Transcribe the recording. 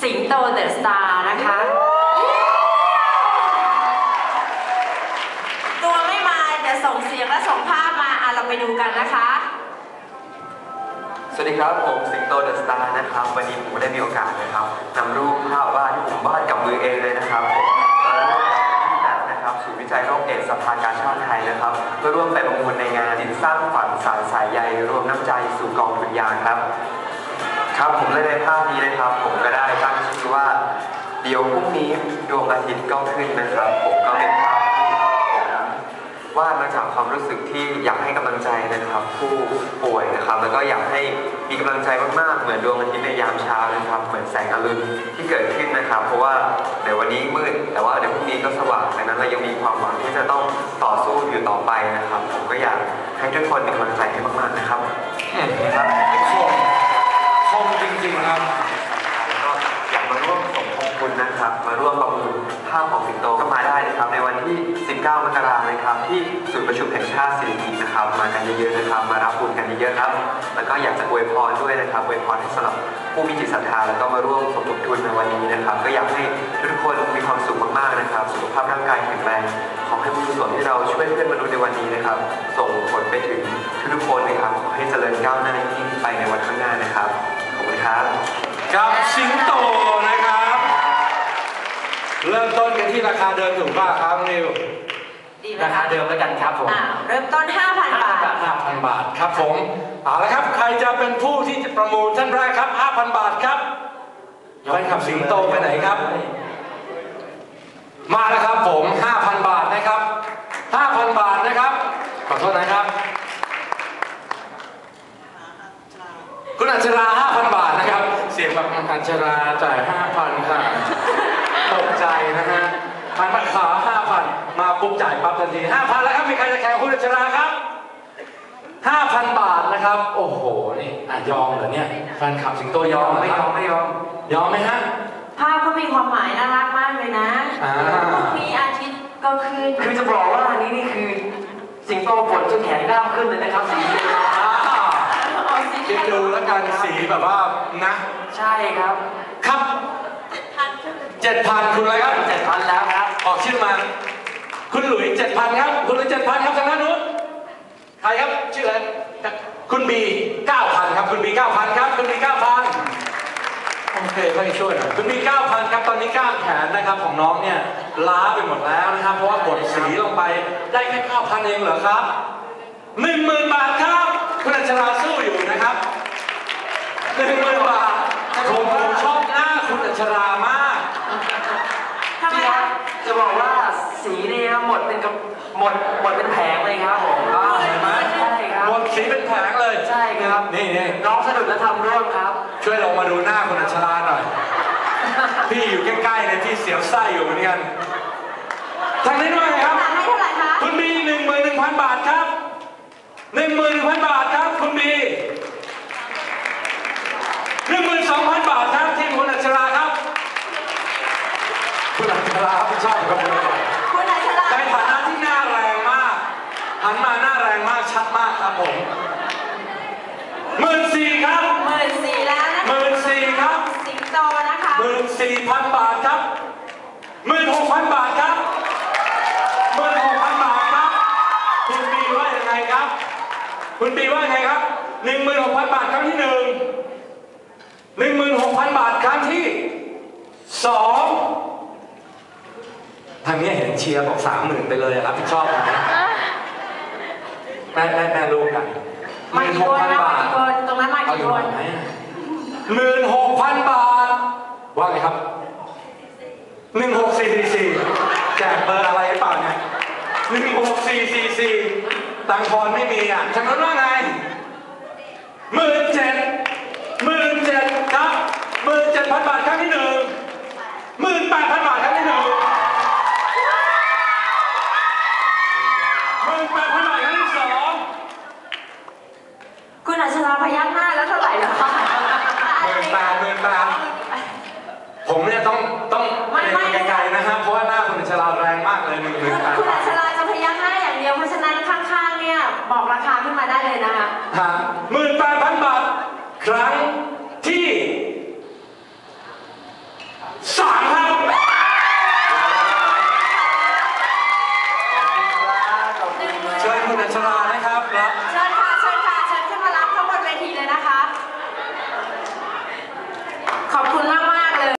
สิงโตเดอะสตาร์นะคะ ตัวไม่มาเดี๋ยวส่งเสียงและส่งภาพมาอะเราไปดูกันนะคะ สวัสดีครับผมสิงโตเดอะสตาร์นะครับ วันนี้ผมได้มีโอกาสนะครับนำรูปภาพวาดที่ผมวาดกับมือเองเลยนะครับผมมาร่วมกับพี่แหม่มนะครับศูนย์วิจัยโรคเอดส์สภากาชาติไทยนะครับเพื่อร่วมไปประมูลในงานดินสร้างฝันสารสายใยรวมน้ำใจสู่กองทุนยางครับ ครับผมเลยในภาพนี้นะครับ ทิตย์ก็ขึ้นนะครับ ผมก็เป็นภาพที่ผมวาดมาจากความรู้สึกที่อยากให้กำลังใจนะครับ ผู้ป่วยนะครับ แล้วก็อยากให้มีกำลังใจมากๆ เหมือนดวงอาทิตย์ในยามเช้านะครับ เหมือนแสงอรุณที่เกิดขึ้นนะครับ เพราะว่าในวันนี้มืด แต่ว่าเดี๋ยวพรุ่งนี้ก็สว่างดังนั้นเรายังมีความหวังที่จะต้องต่อสู้อยู่ต่อไปนะครับ ผมก็อยากให้ทุกคนเป็นกำลังใจ 9 มกรานะครับ ที่ศูนย์ประชุมแห่งชาติสิริกิตนะครับ มากันเยอะๆนะครับ มารับบุญกันเยอะๆครับ แล้วก็อยากจะอวยพรด้วยนะครับอวยพรให้สำหรับผู้มีจิตศรัทธาแล้วก็มาร่วมสมทบทุนในวันนี้นะครับ ก็อยากให้ทุกคนมีความสุขมากๆนะครับ สุขภาพร่างกายแข็งแรงขอให้บุญส่วนที่เราช่วยเพื่อนมนุษย์ในวันนี้นะครับ ส่งผลไปถึงทุกคนนะครับขอให้เจริญก้าวหน้าที่ไปในวันข้างหน้านะครับขอบคุณครับกับสิงโตนะครับ เริ่มต้นกันที่ราคาเดิมถูกป่ะครับนิว ราคาคะเดิมแล้วกันครับผมอ่าเริ่มต้น 5,000 บาท 5,000 บาทครับผมเอาละครับใครจะเป็นผู้ที่จะประมูลท่านแรกครับ 5,000 บาทครับแฟนคลับสิงโตไปไหนครับ มาแล้วครับผม 5,000 บาทนะครับ 5,000 บาทนะครับ ขอโทษนะครับ คุณอัชรา 5,000 บาทนะครับ เสียงแบบอัชราจ่าย 5,000 ค่ะ ตกใจนะฮะพันมาขา5,000มา ปุ๊บจ่ายปั๊บทันที5,000แล้วครับมีใครจะแข่งคุณอัชราครับ5,000บาทนะครับ โอ้โหนี่อะยอมเหรอเนี่ยแฟนคลับสิงโตยอมเหรไม่ยอมครับไม่ยอมยอมไหมฮะภาพก็มีความหมายน่ารักมากเลยนะอ่าพรุ่งนี้อาทิตย์ก็ขึ้นคือจะบอกว่าอันนี้นี่คือ สิงโตปวดจนแขนกล้ามขึ้นเลยนะครับสีนี้อ่าเอาสิคิดดูแล้วกันสีแบบว่านะ ใช่ครับ ครับ7,000คุณอะไรครับเจ็ดพันแล้วครับออกชื่อมา คุณหลุยเจ็ดพันครับ คุณหลุยเจ็ดพันครับทางด้านนู้นใครครับชื่ออะไรคุณบีเก้าพันครับ คุณบีเก้าพันครับ คุณบีเก้าพันโอเคไม่ช่วยหน่อยคุณบีเก้าพันครับ ตอนนี้กล้ามแขนนะครับของน้องเนี่ยล้าไปหมดแล้วนะครับ เพราะว่ากดสีลงไปได้แค่เก้าพันเองเหรอครับหนึ่งหมื่นบาทครับ คุณอัชราสู้อยู่นะครับหนึ่งหมื่นบาทผมผมชอบหน้าคุณอัชรามาก ทำไม ที่ครั คะ บจะบอกว่าสีเนี่ยหมดเป็นกับหมดหมดเป็นแผงเลยครับผมก็ เห็นไหม ใช่ครับ หมดสีเป็นแผงเลย ใช่ ครับ นี่นี่น้องสะดุดและทำร่วงครับ ช่วยลงมาดูหน้าคุณอัชราหน่อย พี่อยู่ใกล้ๆเนี่ยพี่เสียวไส้อยู่เหมือนกันทางนี้ด้วยครับให้เท่าไหร่คะคุณบีหนึ่งหมื่นหนึ่งพันบาทครับหนึ่งหมื่นหนึ่งพันบาทครับ คุณบีหนึ่งหมื่นสองพันบาทครับทีมคุณอัชราครับ คุณอัชราครับชอบครับคุณอัชราในฐานะที่หน้าแรงมากหันมาหน้าแรงมากชัดมากครับผม หมื่นสี่ครับหมื่นสี่แล้วนะหมื่นสี่ครับสิงโตนะคะหมื่นสี่พันบาทครับหมื่นหกพันบาทครับหมื่นหกพันบาทครับ คุณปีว่ายังไงครับ คุณปีว่ายังไงครับหนึ่งหมื่นหกพันบาทครั้งที่หนึ่งหนึ่งหมื่นหกพันบาทครั้งที่สองทางนี้เห็นเชียร์บอกสามหมื่นไปเลยอะรับผิดชอบไหมแม่แม่แม่ลูกกันห มามื่นกี่หกคนพันะมาบาทกี่คนตรงนั้นมาเอาอกี่ยู่คไหนนหมื่นหกพันบาท ว่าไงครับหนึ่งหกสี่สี่สี่แจกเบอร์อะไรหรือเปล่าเนี่ยหนึ่งหกสี่สี่สี่ตังค์ทอนไม่มีอะฉันนั้นว่าไงหมื่นเจ็ดหมื่นเจ็ดครับหมื่นเจ็ดพันบาทครั้งที่หนึ่งหมื่นแปดพันบาทครั้งที่หนึ่งหมื่นแปดพันบาทครั้งที่สอง คุณอัชราพยักหน้าแล้วเท่าไหร่แล้วคะหมื่นแปดหมื่นแปดผมเนี่ยต้องต้องไม่ไม่ไปไกลๆนะฮะเพราะว่าหน้าคุณอัชราแรงมากเลยหนึ่งหคุนึ่ณงแปดคุณอัชราจะพยักหน้าอย่างเดียวเพราะฉะนั้นข้างๆเนี่ยบอกราคาขึ้นมาได้เลยนะคะฮะหมื่นแปดพันบาทครั้งที่สามครับขอบคุณครับเชิญคุณอัชรา